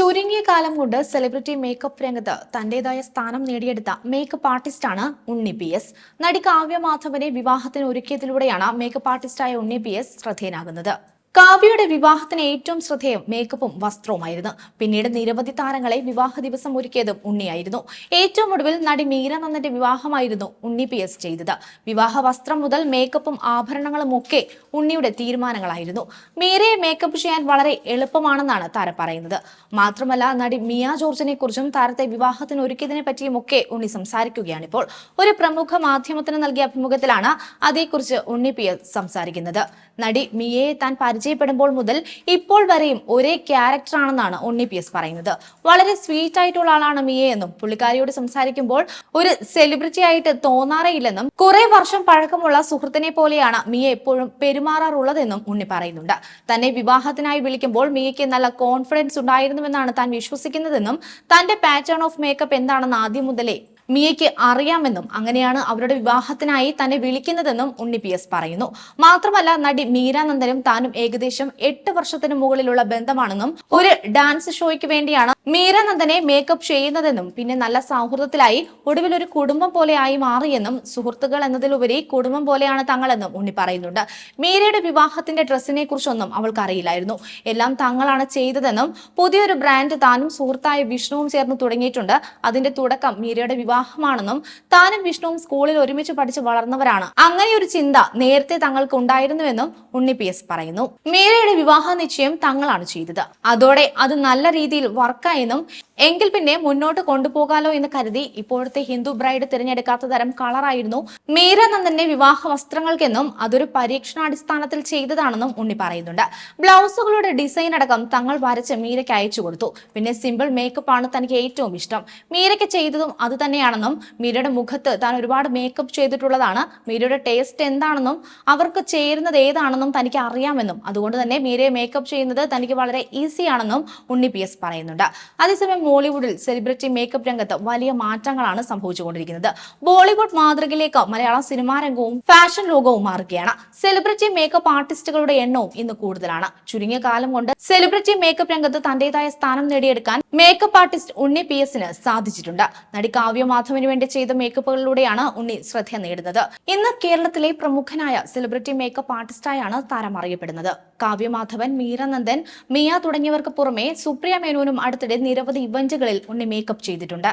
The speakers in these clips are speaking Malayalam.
ചുരുങ്ങിയ കാലം കൊണ്ട് സെലിബ്രിറ്റി മേക്കപ്പ് രംഗത്ത് തന്റേതായ സ്ഥാനം നേടിയെടുത്ത മേക്കപ്പ് ആർട്ടിസ്റ്റാണ് ഉണ്ണി പി എസ്. നടി കാവ്യ മാധവനെ വിവാഹത്തിന് ഒരുക്കിയതിലൂടെയാണ് മേക്കപ്പ് ആർട്ടിസ്റ്റായ ഉണ്ണി പി എസ് ശ്രദ്ധേയനാകുന്നത്. കാവ്യയുടെ വിവാഹത്തിന് ഏറ്റവും ശ്രദ്ധേയം മേക്കപ്പും വസ്ത്രവുമായിരുന്നു. പിന്നീട് നിരവധി താരങ്ങളെ വിവാഹ ദിവസം ഒരുക്കിയതും ഉണ്ണിയായിരുന്നു. ഏറ്റവും ഒടുവിൽ നടി മീര നന്ദന്റെ വിവാഹമായിരുന്നു ഉണ്ണി പി എസ് ചെയ്തത്. വിവാഹ വസ്ത്രം മുതൽ മേക്കപ്പും ആഭരണങ്ങളും ഒക്കെ ഉണ്ണിയുടെ തീരുമാനങ്ങളായിരുന്നു. മീരയെ മേക്കപ്പ് ചെയ്യാൻ വളരെ എളുപ്പമാണെന്നാണ് താരം പറയുന്നത്. മാത്രമല്ല നടി മിയ ജോർജിനെ കുറിച്ചും താരത്തെ വിവാഹത്തിന് ഒരുക്കിയതിനെ പറ്റിയും ഒക്കെ ഉണ്ണി സംസാരിക്കുകയാണിപ്പോൾ ഒരു പ്രമുഖ മാധ്യമത്തിന് നൽകിയ അഭിമുഖത്തിലാണ് അതേക്കുറിച്ച് ഉണ്ണി പി എസ് സംസാരിക്കുന്നത്. നടി മിയയെ താൻ പരിചയപ്പെടുമ്പോൾ മുതൽ ഇപ്പോൾ വരെയും ഒരേ ക്യാരക്ടറാണെന്നാണ് ഉണ്ണി പി എസ് പറയുന്നത്. വളരെ സ്വീറ്റ് ആയിട്ടുള്ള ആളാണ് മിയ എന്നും പുള്ളിക്കാരിയോട് സംസാരിക്കുമ്പോൾ ഒരു സെലിബ്രിറ്റി ആയിട്ട് തോന്നാറേയില്ലെന്നും കുറെ വർഷം പഴക്കമുള്ള സുഹൃത്തിനെ പോലെയാണ് മിയ എപ്പോഴും പെരുമാറാറുള്ളതെന്നും ഉണ്ണി പറയുന്നുണ്ട്. തന്നെ വിവാഹത്തിനായി വിളിക്കുമ്പോൾ മിയയ്ക്ക് നല്ല കോൺഫിഡൻസ് ഉണ്ടായിരുന്നുവെന്നാണ് താൻ വിശ്വസിക്കുന്നതെന്നും തന്റെ പാറ്റേൺ ഓഫ് മേക്കപ്പ് എന്താണെന്ന് ആദ്യം മുതലേ മിയയ്ക്ക് അറിയാമെന്നും അങ്ങനെയാണ് അവരുടെ വിവാഹത്തിനായി തന്നെ വിളിക്കുന്നതെന്നും ഉണ്ണി പി എസ് പറയുന്നു. മാത്രമല്ല നടി മീരാനന്ദനും താനും ഏകദേശം എട്ട് വർഷത്തിന് മുകളിലുള്ള ബന്ധമാണെന്നും ഒരു ഡാൻസ് ഷോയ്ക്ക് വേണ്ടിയാണ് മീരാനന്ദനെ മേക്കപ്പ് ചെയ്യുന്നതെന്നും പിന്നെ നല്ല സൗഹൃദത്തിലായി ഒടുവിൽ ഒരു കുടുംബം പോലെയായി മാറിയെന്നും സുഹൃത്തുക്കൾ എന്നതിലുപരി കുടുംബം പോലെയാണ് തങ്ങളെന്നും ഉണ്ണി പറയുന്നുണ്ട്. മീരയുടെ വിവാഹത്തിന്റെ ഡ്രസ്സിനെ കുറിച്ചൊന്നും അവൾക്ക് അറിയില്ലായിരുന്നു എല്ലാം തങ്ങളാണ് ചെയ്തതെന്നും പുതിയൊരു ബ്രാൻഡ് താനും സുഹൃത്തായ വിഷ്ണുവും ചേർന്ന് തുടങ്ങിയിട്ടുണ്ട്. അതിന്റെ തുടക്കം മീരയുടെ വിവാഹമാണെന്നും താനും വിഷ്ണുവും സ്കൂളിൽ ഒരുമിച്ച് പഠിച്ച് വളർന്നവരാണ്. അങ്ങനെ ഒരു ചിന്ത നേരത്തെ തങ്ങൾക്ക് ഉണ്ടായിരുന്നുവെന്നും ഉണ്ണി പി എസ് പറയുന്നു. മീരയുടെ വിവാഹ നിശ്ചയം തങ്ങളാണ് ചെയ്തത്. അതോടെ അത് നല്ല രീതിയിൽ വർക്കായെന്നും എങ്കിൽ പിന്നെ മുന്നോട്ട് കൊണ്ടുപോകാലോ എന്ന് കരുതി ഇപ്പോഴത്തെ ഹിന്ദു ബ്രൈഡ് തിരഞ്ഞെടുക്കാത്ത തരം കളറായിരുന്നു മീര നന്ദന്റെ വിവാഹ വസ്ത്രങ്ങൾക്കെന്നും അതൊരു പരീക്ഷണാടിസ്ഥാനത്തിൽ ചെയ്തതാണെന്നും ഉണ്ണി പറയുന്നുണ്ട്. ബ്ലൗസുകളുടെ ഡിസൈൻ അടക്കം തങ്ങൾ വരച്ച് മീരയ്ക്ക് അയച്ചു കൊടുത്തു. പിന്നെ സിമ്പിൾ മേക്കപ്പ് ആണ് തനിക്ക് ഏറ്റവും ഇഷ്ടം. മീരയ്ക്ക് ചെയ്തതും അത് തന്നെയാണെന്നും മീരയുടെ മുഖത്ത് താൻ ഒരുപാട് മേക്കപ്പ് ചെയ്തിട്ടുള്ളതാണ്. മീരയുടെ ടേസ്റ്റ് എന്താണെന്നും അവർക്ക് ചേരുന്നത് ഏതാണെന്നും തനിക്ക് അറിയാമെന്നും അതുകൊണ്ട് തന്നെ മീരയെ മേക്കപ്പ് ചെയ്യുന്നത് തനിക്ക് വളരെ ഈസി ആണെന്നും ഉണ്ണി പി എസ് പറയുന്നുണ്ട്. അതേസമയം മോളിവുഡിൽ സെലിബ്രിറ്റി മേക്കപ്പ് രംഗത്ത് വലിയ മാറ്റങ്ങളാണ് സംഭവിച്ചുകൊണ്ടിരിക്കുന്നത്. ബോളിവുഡ് മാതൃകയിലേക്ക് മലയാള സിനിമാ രംഗവും ഫാഷൻ ലോകവും മാറുകയാണ്. സെലിബ്രിറ്റി മേക്കപ്പ് ആർട്ടിസ്റ്റുകളുടെ എണ്ണവും ഇന്ന് കൂടുതലാണ്. ചുരുങ്ങിയ കാലം കൊണ്ട് സെലിബ്രിറ്റി മേക്കപ്പ് രംഗത്ത് തന്റേതായ സ്ഥാനം നേടിയെടുക്കാൻ മേക്കപ്പ് ആർട്ടിസ്റ്റ് ഉണ്ണി പി എസിന് സാധിച്ചിട്ടുണ്ട്. നടി കാവ്യ മാധവന് വേണ്ടി ചെയ്ത മേക്കപ്പുകളിലൂടെയാണ് ഉണ്ണി ശ്രദ്ധ നേടുന്നത്. ഇന്ന് കേരളത്തിലെ പ്രമുഖനായ സെലിബ്രിറ്റി മേക്കപ്പ് ആർട്ടിസ്റ്റായാണ് താരം അറിയപ്പെടുന്നത്. കാവ്യ മാധവൻ മീരനന്ദൻ മിയ തുടങ്ങിയവർക്ക് പുറമെ സുപ്രിയ മേനോനും അടുത്തിടെ നിരവധി ഇവന്റുകളിൽ ഉണ്ണി മേക്കപ്പ് ചെയ്തിട്ടുണ്ട്.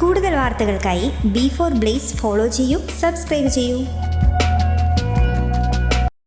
കൂടുതൽ വാർത്തകൾക്കായി ബി ഫോർ ബ്ലേസ് ഫോളോ ചെയ്യൂ സബ്സ്ക്രൈബ് ചെയ്യൂ.